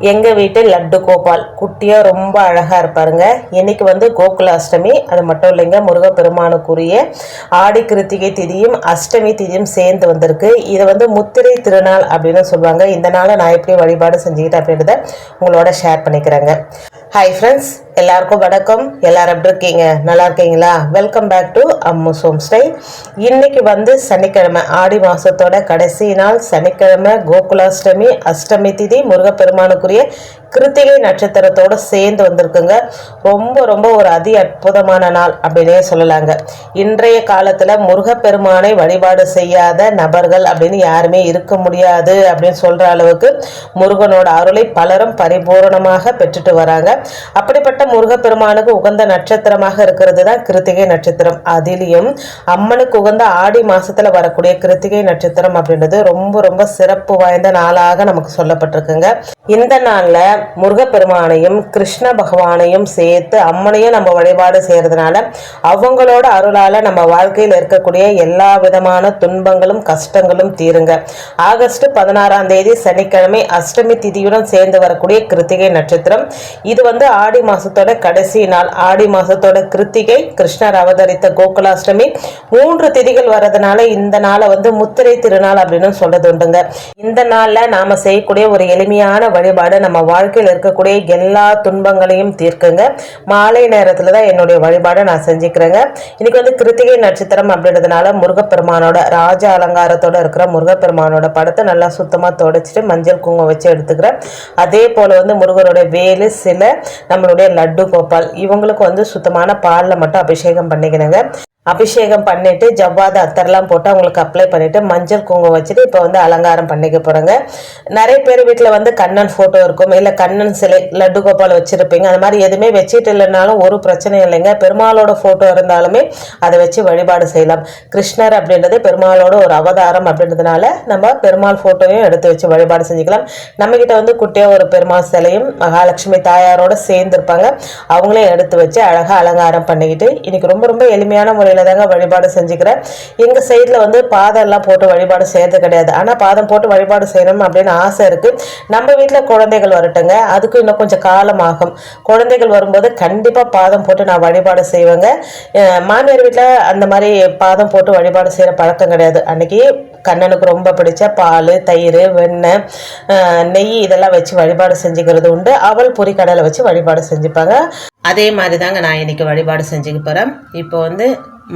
எங்கள் வீட்டு லட்டு கோபால். குட்டியாக ரொம்ப அழகாக இருப்பாருங்க. இன்னைக்கு வந்து கோகுல அஷ்டமி அது மட்டும் இல்லைங்க முருகப்பெருமானுக்குரிய ஆடி கிருத்திகை திதியும் அஷ்டமி திதியும் சேர்ந்து வந்திருக்கு. இதை வந்து முத்திரை திருநாள் அப்படின்னு சொல்லுவாங்க. இந்த நாளை நான் எப்படி வழிபாடு செஞ்சுக்கிட்டேன் அப்படின்றத உங்களோட ஷேர் பண்ணிக்கிறேங்க. ஹாய் ஃப்ரெண்ட்ஸ் எல்லாருக்கும் வணக்கம். எல்லாரும் எப்படி இருக்கீங்க? நல்லா இருக்கீங்களா? Welcome back to Ammu's home style இன்னைக்கு வந்து சனிக்கிழமை ஆடி மாதத்தோட கடைசி நாள் சனிக்கிழமை கோகுலாஷ்டமி அஷ்டமி திதி முருகப்பெருமானுக்குரிய கிருத்திகை நட்சத்திரத்தோட சேர்ந்து வந்திருக்குங்க. ரொம்ப ரொம்ப ஒரு அதி அற்புதமான நாள் அப்படின்னே சொல்லலாங்க. இன்றைய காலத்தில் முருகப்பெருமானை வழிபாடு செய்யாத நபர்கள் அப்படின்னு யாருமே இருக்க முடியாது அப்படின்னு சொல்கிற அளவுக்கு முருகனோட அருளை பலரும் பரிபூரணமாக பெற்றுட்டு வராங்க. அப்படிப்பட்ட முருகப்பெருமானுக்கு உகந்த நட்சத்திரமாக இருக்கிறது தான் கிருத்திகை நட்சத்திரம். அதிலையும் அம்மனுக்கு உகந்த ஆடி மாசத்துல வரக்கூடிய கிருத்திகை நட்சத்திரம் அப்படின்றது ரொம்ப ரொம்ப சிறப்பு வாய்ந்த நாளாக நமக்கு சொல்லப்பட்டிருக்குங்க. இந்த நாளில் முருகப்பெருமானையும் கிருஷ்ண பகவானையும் சேர்த்து அம்மனையும் நம்ம வழிபாடு செய்கிறதுனால அவங்களோட அருளால் நம்ம வாழ்க்கையில் இருக்கக்கூடிய எல்லா விதமான துன்பங்களும் கஷ்டங்களும் தீருங்க. ஆகஸ்ட் பதினாறாம் தேதி சனிக்கிழமை அஷ்டமி திதியுடன் சேர்ந்து வரக்கூடிய கிருத்திகை நட்சத்திரம். இது வந்து ஆடி மாதத்தோட கடைசி நாள். ஆடி மாதத்தோட கிருத்திகை கிருஷ்ணர் அவதரித்த கோகுலாஷ்டமி. மூன்று திதிகள் வர்றதுனால இந்த நாளை வந்து முத்திரை திருநாள் அப்படின்னு சொல்கிறது உண்டுங்க. இந்த நாளில் நாம் செய்யக்கூடிய ஒரு எளிமையான வழிபாடு நம்ம வாழ்க்கையில் இருக்கக்கூடிய எல்லா துன்பங்களையும் தீர்க்குங்க. மாலை நேரத்தில் தான் என்னுடைய வழிபாடை நான் செஞ்சுக்கிறேங்க. இன்னைக்கு வந்து கிருத்திகை நட்சத்திரம் அப்படின்றதுனால முருகப்பெருமானோட ராஜ அலங்காரத்தோட இருக்கிற முருகப்பெருமானோட படத்தை நல்லா சுத்தமாக தொடச்சிட்டு மஞ்சள் குங்குமம் வச்சு எடுத்துக்கிறேன். அதே போல் வந்து முருகரோட வேலு சில நம்மளுடைய லட்டு கோபால் இவங்களுக்கு வந்து சுத்தமான பாலில் மட்டும் அபிஷேகம் பண்ணிக்கணுங்க. அபிஷேகம் பண்ணிட்டு ஜவ்வாத அத்தர்லாம் போட்டு அவங்களுக்கு அப்ளை பண்ணிட்டு மஞ்சள் குங்குமம் வச்சுட்டு இப்போ வந்து அலங்காரம் பண்ணிக்க போகிறோங்க நிறைய பேர் வீட்டில் வந்து கண்ணன் ஃபோட்டோ இருக்கும். இல்லை கண்ணன் சிலை லட்டு கோபால் வச்சுருப்பீங்க. அது மாதிரி எதுவுமே வச்சுட்டு இல்லைனாலும் ஒரு பிரச்சனையும் இல்லைங்க. பெருமாளோட ஃபோட்டோ இருந்தாலுமே அதை வச்சு வழிபாடு செய்யலாம். கிருஷ்ணர் அப்படின்றது பெருமாளோட ஒரு அவதாரம் அப்படின்றதுனால நம்ம பெருமாள் ஃபோட்டோவையும் எடுத்து வச்சு வழிபாடு செஞ்சுக்கலாம். நம்மக்கிட்ட வந்து குட்டியாக ஒரு பெருமாள் சிலையும் மகாலட்சுமி தாயாரோட சேர்ந்துருப்பாங்க. அவங்களையும் எடுத்து வச்சு அழகாக அலங்காரம் பண்ணிக்கிட்டு இன்னைக்கு ரொம்ப ரொம்ப எளிமையான முறையில் தாங்க வழிபாடு செஞ்சுக்கிறேன். எங்கள் சைடில் வந்து பாதம் எல்லாம் போட்டு வழிபாடு செய்யறது கிடையாது. ஆனால் பாதம் போட்டு வழிபாடு செய்யணும் அப்படின்னு ஆசை இருக்குது நம்ம வீட்டில் குழந்தைகள் வரட்டுங்க. அதுக்கும் இன்னும் கொஞ்சம் காலம் ஆகும். குழந்தைகள் வரும்போது கண்டிப்பாக பாதம் போட்டு நான் வழிபாடு செய்வேங்க. மாமியார் வீட்டில் அந்த மாதிரி பாதம் போட்டு வழிபாடு செய்கிற பழக்கம் கிடையாது. அன்னைக்கு கண்ணனுக்கு ரொம்ப பிடிச்ச பால் தயிர் வெண்ணெய் நெய் இதெல்லாம் வச்சு வழிபாடு செஞ்சுக்கிறது உண்டு. அவள் பொரி கடலை வச்சு வழிபாடு செஞ்சுப்பாங்க. அதே மாதிரி தாங்க நான் இன்றைக்கி வழிபாடு செஞ்சுக்க போகிறேன் இப்போ வந்து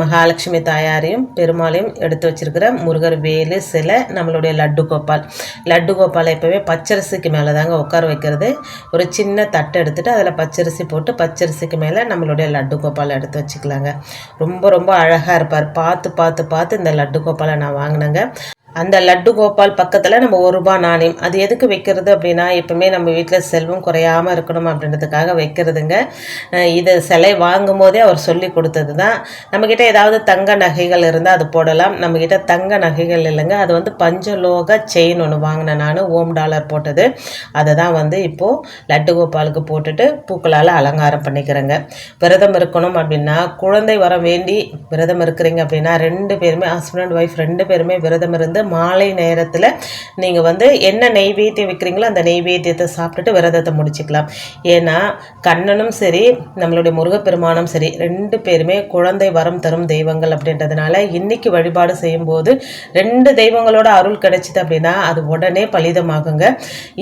மகாலட்சுமி தாயாரையும் பெருமாளையும் எடுத்து வச்சுருக்கிறேன் முருகர் வேலு சிலை நம்மளுடைய லட்டு கோபால். லட்டு கோபாலை எப்போவே பச்சரிசிக்கு மேலே தாங்க உட்கார வைக்கிறது. ஒரு சின்ன தட்டு எடுத்துகிட்டு அதில் பச்சரிசி போட்டு பச்சரிசிக்கு மேலே நம்மளுடைய லட்டு கோபாலை எடுத்து வச்சுக்கலாங்க. ரொம்ப ரொம்ப அழகாக இருப்பார். பார்த்து பார்த்து பார்த்து இந்த லட்டு கோபாலை நான் வாங்கினேங்க. அந்த லட்டு கோபால் பக்கத்தில் நம்ம ஒரு ரூபாய் நாணயம் அது எதுக்கு வைக்கிறது அப்படின்னா எப்பவுமே நம்ம வீட்டில் செல்வம் குறையாமல் இருக்கணும் அப்படின்றதுக்காக வைக்கிறதுங்க. இது சிலை வாங்கும் போதே அவர் சொல்லி கொடுத்தது தான் நம்மக்கிட்ட ஏதாவது தங்க நகைகள் இருந்தால் அது போடலாம். நம்மக்கிட்ட தங்க நகைகள் இல்லைங்க அது வந்து பஞ்சலோக செயின் ஒன்று வாங்கினேன் நான் ஓம் டாலர் போட்டது. அதை தான் வந்து இப்போது லட்டு கோபாலுக்கு போட்டுட்டு பூக்களால் அலங்காரம் பண்ணிக்கிறேங்க. விரதம் இருக்கணும் அப்படின்னா குழந்தை வர வேண்டி விரதம் இருக்கிறீங்க அப்படின்னா ரெண்டு பேருமே ஹஸ்பண்ட் அண்ட் ஒய்ஃப் ரெண்டு பேருமே விரதம் இருந்து மாலை நேரத்தில் நீங்கள் வந்து என்ன நெய்வேத்தியம் வைக்கிறீங்களோ அந்த நெய்வேத்தியத்தை சாப்பிட்டுட்டு விரதத்தை முடிச்சுக்கலாம். ஏன்னா கண்ணனும் சரி நம்மளுடைய முருகப்பெருமானும் சரி ரெண்டு பேருமே குழந்தை வரம் தரும் தெய்வங்கள் அப்படின்றதுனால இன்னைக்கு வழிபாடு செய்யும்போது ரெண்டு தெய்வங்களோட அருள் கிடைச்சிது அப்படின்னா அது உடனே பலிதமாகுங்க.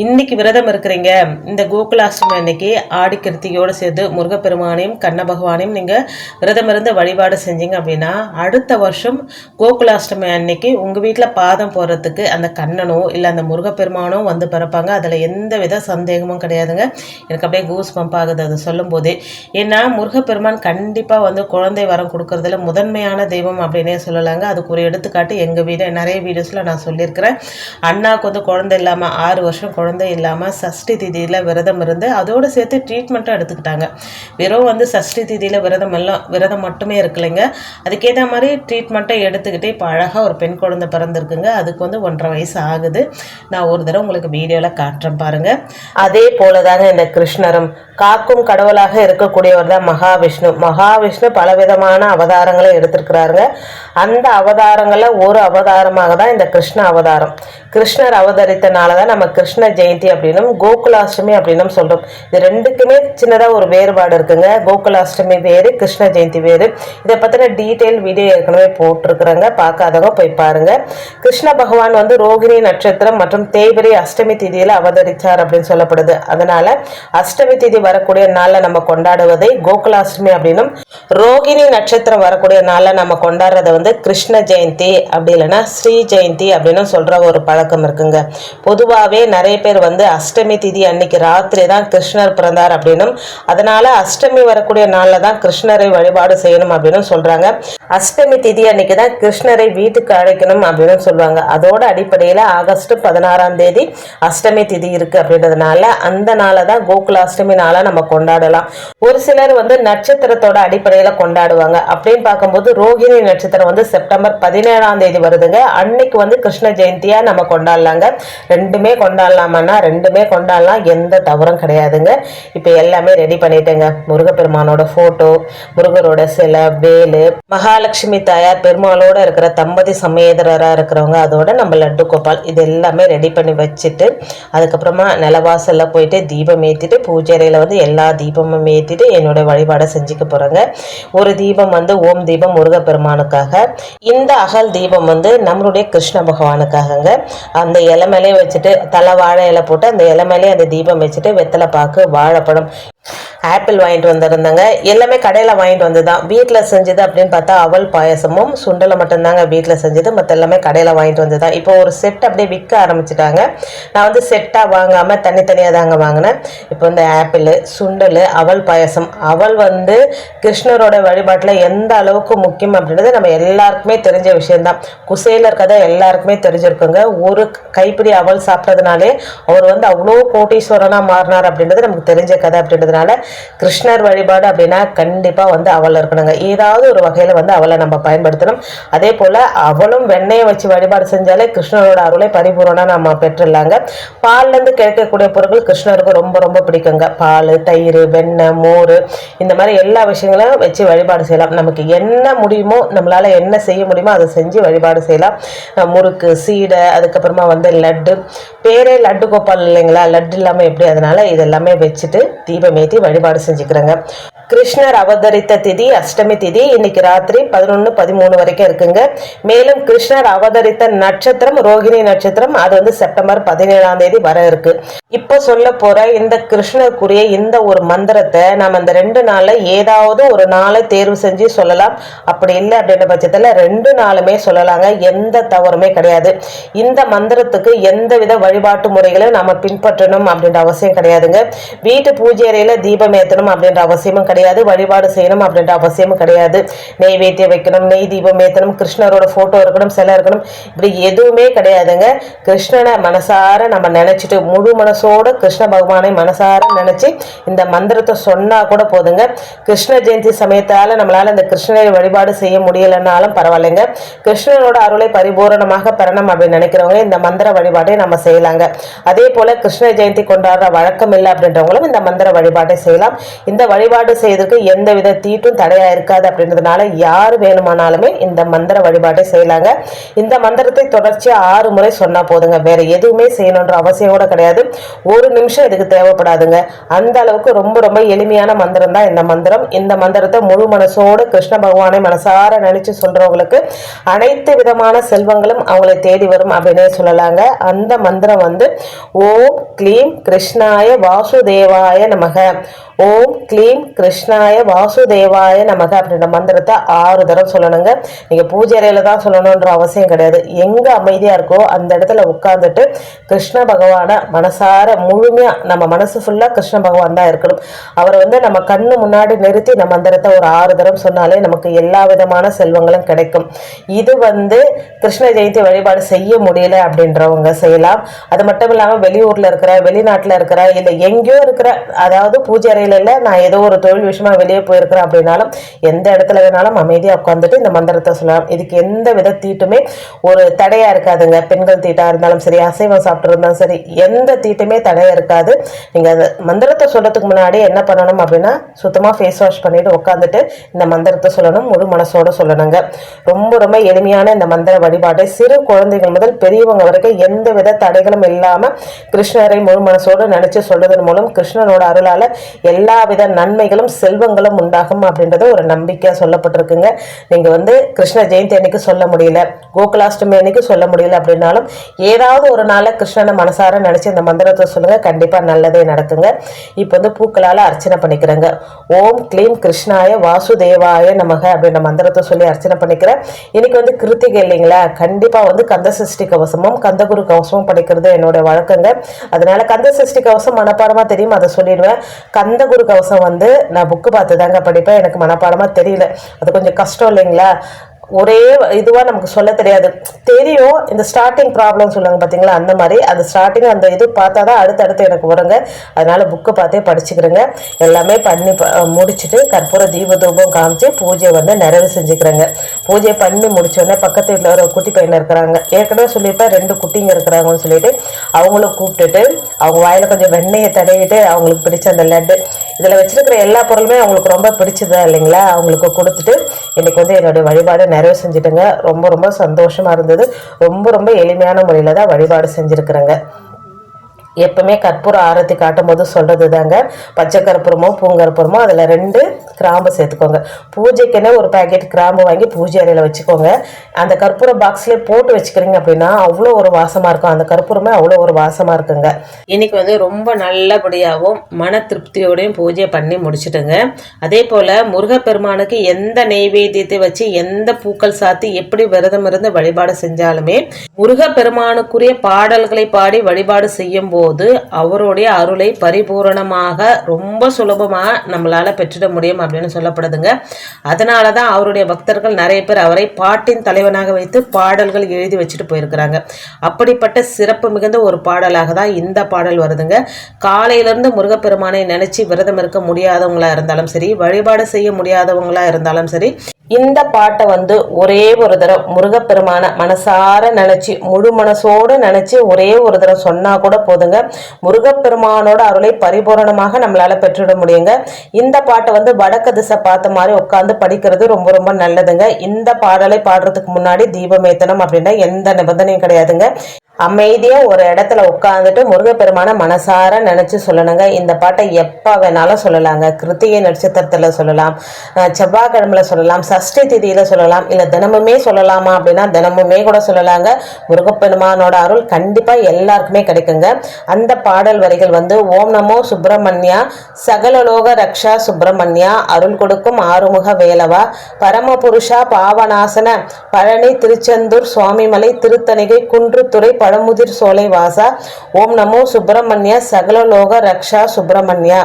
இன்னைக்கு விரதம் இருக்கிறீங்க இந்த கோகுலாஷ்டமி அன்னைக்கு ஆடி கிருத்திகையோடு சேர்த்து முருகப்பெருமானையும் கண்ண பகவானையும் நீங்கள் விரதம் இருந்து வழிபாடு செஞ்சீங்க அப்படின்னா அடுத்த வருஷம் கோகுலாஷ்டமி அன்னைக்கு உங்கள் வீட்டில் பாதம் போகிறதுக்கு அந்த கண்ணனோ இல்லை அந்த முருகப்பெருமானோ வந்து பிறப்பாங்க. அதில் எந்த வித சந்தேகமும் கிடையாதுங்க. எனக்கு அப்படியே கூஸ் பம்ப் ஆகுது அது சொல்லும் போதே ஏன்னா முருகப்பெருமான் கண்டிப்பாக வந்து குழந்தை வரம் கொடுக்கறதுல முதன்மையான தெய்வம் அப்படின்னே சொல்லலாங்க. அதுக்கு ஒரு எடுத்துக்காட்டு எங்கள் வீடு நிறைய வீடியோஸில் நான் சொல்லியிருக்கிறேன். அண்ணாவுக்கு வந்து குழந்தை இல்லாமல் ஆறு வருஷம் குழந்தை இல்லாமல் சஷ்டி திதியில் விரதம் இருந்து அதோடு சேர்த்து ட்ரீட்மெண்ட்டும் எடுத்துக்கிட்டாங்க. வெறும் வந்து சஷ்டி திதியில் விரதம் எல்லாம் விரதம் மட்டுமே இருக்குல்லைங்க அதுக்கேற்ற மாதிரி ட்ரீட்மெண்ட்டை எடுத்துக்கிட்டு இப்போ அழகாக ஒரு பெண் குழந்தை பிறந்திருக்குங்க அதுக்கு வந்து ஒன்றரை வயசு ஆகுது. நான் ஒரு தடவை உங்களுக்கு வீடியோவில் காட்டுறேன் பாருங்க. அதே போல தாங்க இந்த கிருஷ்ணரும். காக்கும் கடவுளாக இருக்கக்கூடியவர் தான் மகாவிஷ்ணு. மகாவிஷ்ணு பலவிதமான அவதாரங்களை எடுத்திருக்கிறாருங்க. அந்த அவதாரங்களில் ஒரு அவதாரமாக தான் இந்த கிருஷ்ண அவதாரம். கிருஷ்ணர் அவதரித்தனால தான் நம்ம கிருஷ்ண ஜெயந்தி அப்படின்னும் கோகுலாஷ்டமி அப்படின்னும் சொல்கிறோம் இது ரெண்டுக்குமே சின்னதாக ஒரு வேறுபாடு இருக்குங்க. கோகுலாஷ்டமி வேறு கிருஷ்ண ஜெயந்தி வேறு. இதை பற்றின டீட்டெயில் வீடியோ ஏற்கனவே போட்டிருக்கிறேங்க. பார்க்காதவங்க போய் பாருங்க. கிருஷ்ண பகவான் வந்து ரோகிணி நட்சத்திரம் மற்றும் தேய்பிரை அஷ்டமி திதியில் அவதரித்தார் அப்படின்னு சொல்லப்படுது. அதனால அஷ்டமி திதி வரக்கூடிய நாளில் நம்ம கொண்டாடுவதை கோகுலாஷ்டமி அப்படின்னும் ரோகிணி நட்சத்திரம் வரக்கூடிய நாளில் நம்ம கொண்டாடுறதை வந்து கிருஷ்ண ஜெயந்தி அப்படி இல்லைன்னா ஸ்ரீ ஜெயந்தி அப்படின்னு சொல்கிற ஒரு பழக்கம் இருக்குங்க. பொதுவாகவே நிறைய பேர் வந்து அஷ்டமி திதி அன்னைக்கு ராத்திரி தான் கிருஷ்ணர் பிறந்தார் அப்படின்னும் அதனால அஷ்டமி வரக்கூடிய நாளில் தான் கிருஷ்ணரை வழிபாடு செய்யணும் அப்படின்னு சொல்கிறாங்க அஷ்டமி திதி அன்னைக்கு தான் கிருஷ்ணரை வீட்டுக்கு அழைக்கணும் அப்படின்னு சொல்லுவாங்க அதோட அடிப்படையில் ஆகஸ்ட் பதினாறாம் தேதி அஷ்டமி திதி இருக்குது அப்படின்றதுனால அந்த நாளை தான் கோகுலாஷ்டமி நாளாக நம்ம கொண்டாடலாம். ஒரு சிலர் வந்து நட்சத்திரத்தோட அடிப்படையில் கொண்டாடுவாங்க. அப்படின்னு பார்க்கும்போது ரோகிணி நட்சத்திரம் வந்து செப்டம்பர் பதினேழாம் தேதி வருதுங்க. அன்னைக்கு வந்து கிருஷ்ண ஜெயந்தியாக நம்ம கொண்டாடலாங்க. ரெண்டுமே கொண்டாடலாமான்னா ரெண்டுமே கொண்டாடலாம். எந்த தவறும் கிடையாதுங்க. இப்போ எல்லாமே ரெடி பண்ணிட்டேங்க. முருகப்பெருமானோட ஃபோட்டோ முருகரோட சிலை வேலு மகாலட்சுமி தாயார் பெருமாளோட இருக்கிற தம்பதி சமேதரராக இருக்கிறவங்க அதோட நம்ம லட்டு கோபால் இது எல்லாமே ரெடி பண்ணி வச்சுட்டு அதுக்கப்புறமா நிலவாசலில் போயிட்டு தீபம் ஏற்றிட்டு பூஜைறையில் வந்து எல்லா தீபமும் ஏற்றிட்டு என்னோட வழிபாடை செஞ்சுக்க போகிறேங்க ஒரு தீபம் வந்து ஓம் தீபம் முருகப்பெருமானுக்காக. இந்த அகல் தீபம் வந்து நம்மளுடைய கிருஷ்ண பகவானுக்காகங்க. அந்த இலை மேலே வச்சுட்டு தலை வாழை இலை போட்டு அந்த இலை மேலே அந்த தீபம் வச்சுட்டு வெத்தலை பாக்கு வாழைப்பழம் ஆப்பிள் வாங்கிட்டு வந்திருந்தாங்க. எல்லாமே கடையில் வாங்கிட்டு வந்து தான் வீட்டில் செஞ்சது அப்படின்னு பார்த்தா அவல் பாயசமும் சுண்டலை மட்டும்தாங்க வீட்டில் செஞ்சது. மற்ற எல்லாமே கடையில் வாங்கிட்டு வந்து தான் இப்போ ஒரு செட் அப்படியே விற்க ஆரம்பிச்சிட்டாங்க. நான் வந்து செட்டாக வாங்காமல் தனித்தனியாக தாங்க வாங்கினேன். இப்போ இந்த ஆப்பிள் சுண்டல் அவல் பாயசம். அவல் வந்து கிருஷ்ணரோட வழிபாட்டில் எந்த அளவுக்கு முக்கியம் அப்படின்றது நம்ம எல்லாருக்குமே தெரிஞ்ச விஷயம்தான். குசேலர் கதை எல்லாருக்குமே தெரிஞ்சிருக்குங்க. ஒரு கைப்பிடி அவல் சாப்பிட்டதுனாலே அவர் வந்து அவ்வளோ கோட்டீஸ்வரனாக மாறினார் அப்படின்றது நமக்கு தெரிஞ்ச கதை அப்படின்றதுனால கிருஷ்ணர் வழிபாடு அப்படின்னா கண்டிப்பாக வந்து அவள் இருக்கணுங்க. ஏதாவது ஒரு வகையில் வந்து அவளை நம்ம பயன்படுத்தணும். அதே போல் அவளும் வெண்ணெயை வச்சு வழிபாடு செஞ்சாலே கிருஷ்ணரோட அருளை பரிபூர்ணம் நம்ம பெற்றுடலாங்க பால்லேருந்து கிடைக்கக்கூடிய பொருட்கள் கிருஷ்ணருக்கு ரொம்ப ரொம்ப பிடிக்குங்க. பால் தயிர் வெண்ணெய் மோர் இந்த மாதிரி எல்லா விஷயங்களும் வச்சு வழிபாடு செய்யலாம். நமக்கு என்ன முடியுமோ நம்மளால் என்ன செய்ய முடியுமோ அதை செஞ்சு வழிபாடு செய்யலாம். முறுக்கு சீடை அதுக்கப்புறமா வந்து லட்டு. பேரே லட்டு கோபால் இல்லைங்களா? லட்டு இல்லாமல் எப்படி? அதனால இதெல்லாமே வச்சுட்டு தீபம் வழி வழிபாடு செஞ்சுக்கிறேங்க. கிருஷ்ணர் அவதரித்த திதி அஷ்டமி திதி இன்னைக்கு ராத்திரி பதினொன்று பதிமூணு வரைக்கும் இருக்குங்க. மேலும் கிருஷ்ணர் அவதரித்த நட்சத்திரம் ரோகிணி நட்சத்திரம் அது வந்து செப்டம்பர் பதினேழாம் தேதி வர இருக்கு. இப்போ சொல்ல போற இந்த கிருஷ்ணருக்குரிய இந்த ஒரு மந்திரத்தை நம்ம இந்த ரெண்டு நாள்ல ஏதாவது ஒரு நாளை தேர்வு செஞ்சு சொல்லலாம். அப்படி இல்லை அப்படின்ற பட்சத்தில் ரெண்டு நாளுமே சொல்லலாங்க. எந்த தவறுமே கிடையாது. இந்த மந்திரத்துக்கு எந்த வித வழிபாட்டு முறைகளும் நம்ம பின்பற்றணும் அப்படின்ற அவசியம் கிடையாதுங்க. வீட்டு பூஜை அறையில தீபம் ஏற்றணும் அப்படின்ற அவசியமும் கிடையாது. கிடையாது வழிபாடு செய்யணும் அப்படின்ற அவசியமும் கிடையாது. நெய்வேத்தியம் வைக்கணும் நெய் தீபம் ஏற்றணும் கிருஷ்ணரோட ஃபோட்டோ இருக்கணும் சிலை இருக்கணும். இப்படி எதுவுமே கிடையாதுங்க. கிருஷ்ணனை மனசார நம்ம நினைச்சிட்டு முழு மனசோட கிருஷ்ண பகவானை மனசார நினைச்சு இந்த மந்திரத்தை சொன்னா கூட போதுங்க. கிருஷ்ண ஜெயந்தி சமயத்தால நம்மளால இந்த கிருஷ்ணரை வழிபாடு செய்ய முடியலைன்னாலும் பரவாயில்லைங்க. கிருஷ்ணனோட அருளை பரிபூரணமாக பெறணும் அப்படின்னு நினைக்கிறவங்க இந்த மந்திர வழிபாட்டை நம்ம செய்யலாங்க. அதே போல கிருஷ்ண ஜெயந்தி கொண்டாடுற வழக்கம் இல்லை அப்படின்றவங்களும் இந்த மந்திர வழிபாட்டை செய்யலாம். இந்த வழிபாடு செய்யறதுக்கு எந்த வித தீட்டும் தடையா இருக்காது அப்படின்றதுனால யார் வேணுமானாலுமே இந்த மந்திர வழிபாட்டை செய்யலாங்க. இந்த மந்திரத்தை தொடர்ச்சியா ஆறு முறை சொன்னா போதுங்க. வேற எதுவுமே செய்யணுன்ற அவசியம் கூட கிடையாது. ஒரு நிமிஷம் இதுக்கு தேவைப்படாதுங்க. அந்த அளவுக்கு ரொம்ப ரொம்ப எளிமையான மந்திரம் தான் இந்த மந்திரம். இந்த மந்திரத்தை முழு மனசோடு கிருஷ்ண பகவானை மனசார நினைச்சு சொல்றவங்களுக்கு அனைத்து விதமான செல்வங்களும் அவங்களை தேடி வரும் அப்படின்னே சொல்லலாங்க. அந்த மந்திரம் வந்து ஓம் கிளீம் கிருஷ்ணாய வாசுதேவாய நமக. ஓம் க்ளீம் கிருஷ்ணாய வாசுதேவாய நமக அப்படின்ற மந்திரத்தை ஆறு தடவை சொல்லணுங்க. நீங்க பூஜை அறையில தான் சொல்லணுன்ற அவசியம் கிடையாது. எங்க அமைதியா இருக்கோ அந்த இடத்துல உட்கார்ந்துட்டு கிருஷ்ண பகவானை மனசார முழுமையா நம்ம மனசு ஃபுல்லா கிருஷ்ண பகவான் தான் இருக்கணும். அவரை வந்து நம்ம கண்ணு முன்னாடி நிறுத்தி நம்ம மந்திரத்தை ஒரு ஆறு தடவை சொன்னாலே நமக்கு எல்லா விதமான செல்வங்களும் கிடைக்கும். இது வந்து கிருஷ்ண ஜெயந்தி வழிபாடு செய்ய முடியல அப்படின்றவங்க செய்யலாம். அது மட்டும் இல்லாமல் வெளியூர்ல இருக்கிற வெளிநாட்டில் இருக்கிற இல்லை எங்கேயோ இருக்கிற அதாவது பூஜை அறையில் வேலையில் இல்லை நான் ஏதோ ஒரு தொழில் விஷயமா வெளியே போயிருக்கிறேன் அப்படின்னாலும் எந்த இடத்துல வேணாலும் அமைதியாக உட்காந்துட்டு இந்த மந்திரத்தை சொல்லலாம். இதுக்கு எந்த வித தீட்டுமே ஒரு தடையாக இருக்காதுங்க. பெண்கள் தீட்டாக இருந்தாலும் சரி அசைவம் சாப்பிட்டு இருந்தாலும் சரி எந்த தீட்டுமே தடையாக இருக்காது. நீங்கள் அந்த மந்திரத்தை சொல்கிறதுக்கு முன்னாடி என்ன பண்ணணும் அப்படின்னா சுத்தமாக ஃபேஸ் வாஷ் பண்ணிட்டு உட்காந்துட்டு இந்த மந்திரத்தை சொல்லணும் முழு மனசோட சொல்லணுங்க. ரொம்ப ரொம்ப எளிமையான இந்த மந்திர வழிபாட்டை சிறு குழந்தைகள் முதல் பெரியவங்க வரைக்கும் எந்த வித தடைகளும் இல்லாமல் கிருஷ்ணரை முழு மனசோடு நினச்சி சொல்றதன் மூலம் கிருஷ்ணனோட அருளால் எல்லா வித நன்மைகளும் செல்வங்களும் உண்டாகும் அப்படின்றது ஒரு நம்பிக்கையாக சொல்லப்பட்டிருக்குங்க. நீங்கள் வந்து கிருஷ்ண ஜெயந்தி அன்னைக்கு சொல்ல முடியல கோகுலாஷ்டமி அன்னைக்கு சொல்ல முடியல அப்படின்னாலும் ஏதாவது ஒரு நாளில் கிருஷ்ணனை மனசார நினச்சி இந்த மந்திரத்தை சொல்லுங்கள் கண்டிப்பாக நல்லதே நடக்குங்க. இப்போ வந்து பூக்களால் அர்ச்சனை பண்ணிக்கிறேங்க. ஓம் க்ளீம் கிருஷ்ணாய வாசுதேவாய நமக அப்படின்ற மந்திரத்தை சொல்லி அர்ச்சனை பண்ணிக்கிறேன். இன்னைக்கு வந்து கிருத்திகை இல்லைங்களா? கண்டிப்பாக வந்து கந்த சஷ்டி கவசமும் கந்தகுரு கவசமும் படிக்கிறது என்னோட வழக்கங்க. அதனால கந்த சஷ்டி கவசம் மனப்பாடமாக தெரியும்? அதை சொல்லிடுவேன். கந்த குரு கவசம் வந்து நான் புக்கு பார்த்து தாங்க படிப்பேன். எனக்கு மனப்பாடமாக தெரியல. அது கொஞ்சம் கஷ்டம் இல்லைங்களா? ஒரே இதுவாக நமக்கு சொல்ல தெரியாது. தெரியும். இந்த ஸ்டார்டிங் ப்ராப்ளம் சொல்லுவாங்க பார்த்தீங்களா அந்த மாதிரி. அந்த ஸ்டார்டிங் அந்த இது பார்த்தா தான் அடுத்தடுத்து எனக்கு வருங்க. அதனால் புக்கு பார்த்தே படிச்சுக்கிறேங்க. எல்லாமே பண்ணி முடிச்சுட்டு கற்பூர தீபதூபம் காமிச்சு பூஜை வந்து நிறைவு செஞ்சுக்கிறேங்க. பூஜை பண்ணி முடிச்சோடனே பக்கத்து வீட்டில் ஒரு குட்டி பையன் இருக்கிறாங்க. ஏற்கனவே சொல்லியிருப்பேன் ரெண்டு குட்டிங்க இருக்கிறாங்கன்னு சொல்லிட்டு அவங்களும் கூப்பிட்டுட்டு அவங்க வாயில் கொஞ்சம் வெண்ணெயை தடவிட்டு அவங்களுக்கு பிடிச்ச அந்த லட்டு. இதில் வச்சுருக்கிற எல்லா பொருளுமே அவங்களுக்கு ரொம்ப பிடிச்சதா இல்லைங்களா? அவங்களுக்கு கொடுத்துட்டு இன்னைக்கு வந்து என்னுடைய வழிபாடு நிறைவு செஞ்சுட்டுங்க. ரொம்ப ரொம்ப சந்தோஷமாக இருந்தது. ரொம்ப ரொம்ப எளிமையான முறையில் தான் வழிபாடு செஞ்சுருக்குறேங்க. எப்பவுமே கற்பூர ஆரத்தி காட்டும் போது சொல்கிறது தாங்க பச்சை கற்பூரமோ பூங்கற்பூரமோ அதில் ரெண்டு கிராம்பு சேர்த்துக்கோங்க. பூஜைக்குன்னே ஒரு பேக்கெட் கிராம்பு வாங்கி பூஜை அறையில் வச்சுக்கோங்க. அந்த கற்பூர பாக்ஸ்லேயே போட்டு வச்சுக்கிறீங்க அப்படின்னா அவ்வளோ ஒரு வாசமாக இருக்கும். அந்த கற்பூரமே அவ்வளோ ஒரு வாசமாக இருக்குங்க. இன்றைக்கி வந்து ரொம்ப நல்லபடியாகவும் மன திருப்தியோடையும் பூஜை பண்ணி முடிச்சுட்டுங்க. அதே போல் முருகப்பெருமானுக்கு எந்த நெய்வேத்தியத்தை வச்சு எந்த பூக்கள் சாத்தி எப்படி விரதம் இருந்து வழிபாடு செஞ்சாலுமே முருகப்பெருமானுக்குரிய பாடல்களை பாடி வழிபாடு செய்யும் போது அவருடைய அருளை பரிபூரணமாக ரொம்ப சுலபமாக நம்மளால் பெற்றிட முடியும் அப்படின்னு சொல்லப்படுதுங்க. அதனால தான் அவருடைய பக்தர்கள் நிறைய பேர் அவரை பாட்டின் தலைவனாக வைத்து பாடல்கள் எழுதி வச்சுட்டு போயிருக்கிறாங்க. அப்படிப்பட்ட சிறப்பு மிகுந்த ஒரு பாடலாக தான் இந்த பாடல் வருதுங்க. காலையிலேருந்து முருகப்பெருமானை நினைச்சு விரதம் இருக்க முடியாதவங்களா இருந்தாலும் சரி வழிபாடு செய்ய முடியாதவங்களா இருந்தாலும் சரி இந்த பாட்டை வந்து ஒரே ஒரு தடவை முருகப்பெருமான மனசார நினைச்சு முழு மனசோடு நினைச்சு ஒரே ஒரு தடவை சொன்னா கூட போதுங்க. முருகப்பெருமானோட அருளை பரிபூரணமாக நம்மளால பெற்றுட முடியுங்க. இந்த பாட்டை வந்து வடக்கு திசை பார்த்த மாதிரி உட்காந்து படிக்கிறது ரொம்ப ரொம்ப நல்லதுங்க. இந்த பாடலை பாடுறதுக்கு முன்னாடி தீபமேத்தனம் அப்படின்னா எந்த நிபந்தனையும் கிடையாதுங்க. அமைதியாக ஒரு இடத்துல உட்காந்துட்டு முருகப்பெருமான மனசார நினச்சி சொல்லணுங்க. இந்த பாட்டை எப்போ வேணாலும் சொல்லலாங்க. கிருத்திகை நட்சத்திரத்தில் சொல்லலாம். செவ்வாய்க்கிழமையில் செவ்வாய்க்கிழமையில சொல்லலாம். சஷ்டி திதியில் சொல்லலாம். இல்லை தினமுமே சொல்லலாமா அப்படின்னா தினமுமே கூட சொல்லலாங்க. முருகப்பெருமானோட அருள் கண்டிப்பாக எல்லாருக்குமே கிடைக்குங்க. அந்த பாடல் வரிகள் வந்து ஓம் நமோ சுப்பிரமணியா சகலலோக ரக்ஷா சுப்பிரமணியா அருள் கொடுக்கும் ஆறுமுக வேலவா பரமபுருஷா பாவநாசன பழனி திருச்செந்தூர் சுவாமிமலை திருத்தணிகை குன்றுத்துறை பழமுதிர் சோலை வாசா ஓம் நமோ சுப்பிரமணிய சகலலோக ரக்ஷா சுப்பிரமணியா.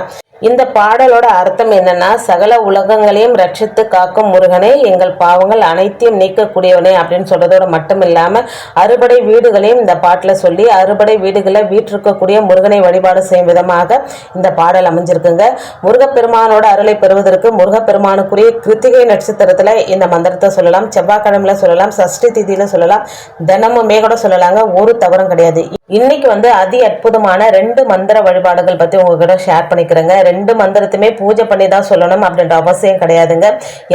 இந்த பாடலோட அர்த்தம் என்னன்னா சகல உலகங்களையும் ரட்சித்து காக்கும் முருகனே எங்கள் பாவங்கள் அனைத்தையும் நீக்கக்கூடியவனே அப்படின்னு சொல்றதோட மட்டும் இல்லாம அறுபடை வீடுகளையும் இந்த பாட்டில் சொல்லி அறுபடை வீடுகளை வீற்றிருக்கக்கூடிய முருகனை வழிபாடு செய்யும் விதமாக இந்த பாடல் அமைஞ்சிருக்குங்க. முருகப்பெருமானோட அருளை பெறுவதற்கு முருகப்பெருமானுக்குரிய கிருத்திகை நட்சத்திரத்துல இந்த மந்திரத்தை சொல்லலாம். செவ்வாய்க்கிழமையில சொல்லலாம். சஷ்டி திதியில சொல்லலாம். தினமுமே கூட சொல்லலாங்க. ஒரு தவறும் கிடையாது. இன்னைக்கு வந்து அதி அற்புதமான ரெண்டு மந்திர வழிபாடுகள் பத்தி உங்ககிட்ட ஷேர் பண்ணிக்கிறேங்க. ரெண்டு மந்திரத்தையுமே பூஜை பண்ணி தான் சொல்லணும் அப்படின்ற அவசியம் கிடையாதுங்க.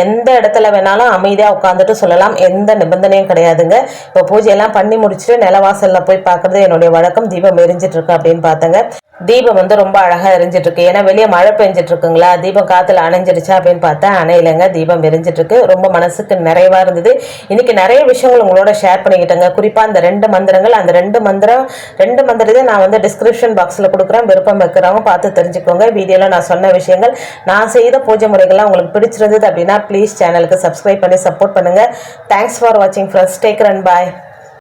எந்த இடத்துல வேணாலும் அமைதியா உட்காந்துட்டு சொல்லலாம். எந்த நிபந்தனையும் கிடையாதுங்க. இப்போ பூஜையெல்லாம் பண்ணி முடிச்சுட்டு நிலவாசல்ல போய் பார்க்குறது என்னுடைய வழக்கம். தீபம் எரிஞ்சிட்டு இருக்கு அப்படின்னு பார்த்தேங்க. தீபம் வந்து ரொம்ப அழகா எரிஞ்சிட்டு இருக்கு. ஏன்னா வெளியே மழை பெஞ்சிட்டு இருக்குங்களா? தீபம் காத்துல அணைஞ்சிடுச்சா அப்படின்னு பார்த்தா அணையிலங்க. தீபம் எரிஞ்சிட்டு இருக்கு. ரொம்ப மனசுக்கு நிறைவா இருந்தது. இன்னைக்கு நிறைய விஷயங்கள் உங்களோட ஷேர் பண்ணிக்கிட்டேங்க. குறிப்பாக அந்த ரெண்டு மந்திரங்கள். அந்த ரெண்டு மந்திரம் ரெண்டு மந்திரத்தை நான் வந்து டிஸ்கிரிப்ஷன் பாக்ஸில் கொடுக்குறேன். விருப்பம் வைக்கிறவங்க பார்த்து தெரிஞ்சுக்கோங்க. வீடியோ வீடியோவில் நான் சொன்ன விஷயங்கள் நான் செய்த பூஜை முறைகள்லாம் உங்களுக்கு பிடிச்சிருந்தது அப்படின்னா ப்ளீஸ் சேனலுக்கு சப்ஸ்கிரைப் பண்ணி சப்போர்ட் பண்ணுங்க. தேங்க்ஸ் ஃபார் வாட்சிங் ஃப்ரெண்ட்ஸ் டேக் ரன் பாய்